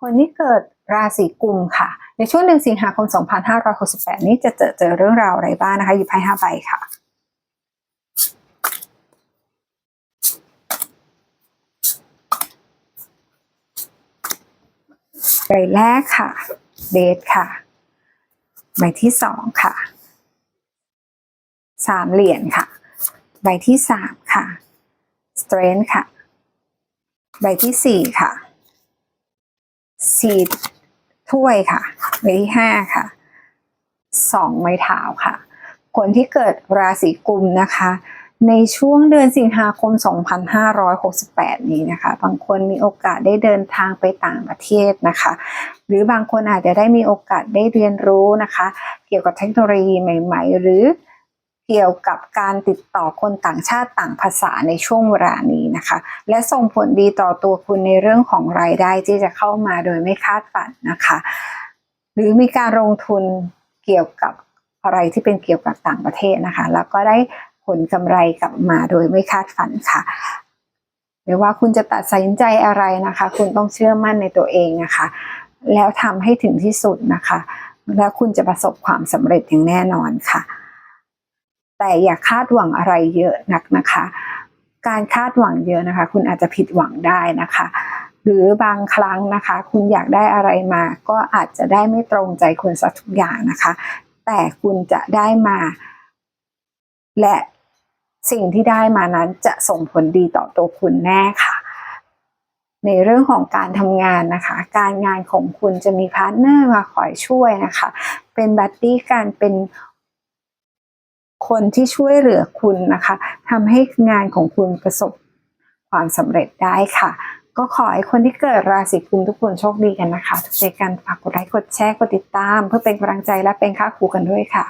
คนที่เกิดราศีกุมค่ะ ในช่วงเดือนสิงหาคม 2568 นี้จะเจอเจอเรื่องราวอะไรบ้างนะคะหยิบไพ่ห้าใบค่ะใบแรกค่ะเดทค่ะ ใบที่สองค่ะสามเหรียญค่ะ ใบที่สามค่ะ strength ค่ะ ใบที่สี่ค่ะ สี่ถ้วยค่ะใบที่ห้าค่ะสองไม้เท้าค่ะ คนที่เกิดราศีกุมนะคะ ในช่วงเดือนสิงหาคม 2568 นี้นะคะ บางคนมีโอกาสได้เดินทางไปต่างประเทศนะคะ หรือบางคนอาจจะได้มีโอกาสได้เรียนรู้นะคะ เกี่ยวกับเทคโนโลยีใหม่ ๆ หรือ เกี่ยวกับการติดต่อคนต่างชาติต่างภาษาในช่วงเวลานี้นะคะ และส่งผลดีต่อตัวคุณในเรื่องของรายได้ที่จะเข้ามาโดยไม่คาดฝันนะคะ หรือมีการลงทุนเกี่ยวกับอะไรที่เป็นเกี่ยวกับต่างประเทศนะคะ แล้วก็ได้ผลกำไรกลับมาโดยไม่คาดฝันค่ะไม่ว่าคุณจะตัดสินใจอะไรนะคะ คุณต้องเชื่อมั่นในตัวเองนะคะ แล้วทำให้ถึงที่สุดนะคะ แล้วคุณจะประสบความสำเร็จอย่างแน่นอนค่ะ แต่อย่าคาดหวังอะไรเยอะนักนะคะ การคาดหวังเยอะนะคะ คุณอาจจะผิดหวังได้นะคะ หรือบางครั้งนะคะ คุณอยากได้อะไรมา ก็อาจจะได้ไม่ตรงใจคุณสักทุกอย่างนะคะ แต่คุณจะได้มา และสิ่งที่ได้มานั้นจะส่งผลดีต่อตัวคุณแน่ค่ะ ในเรื่องของการทำงานนะคะ การงานของคุณจะมีพาร์ทเนอร์มาคอยช่วยนะคะ เป็นบัดดี้การเป็น คนที่ช่วยเหลือคุณนะคะทำให้งานของคุณประสบความสำเร็จได้ค่ะ ก็ขอให้คนที่เกิดราศีกุมทุกคนโชคดีกันนะคะทุกใจกันฝากกดไลค์กดแชร์กดติดตาม เพื่อเป็นกำลังใจและเป็นค่าครูกันด้วยค่ะ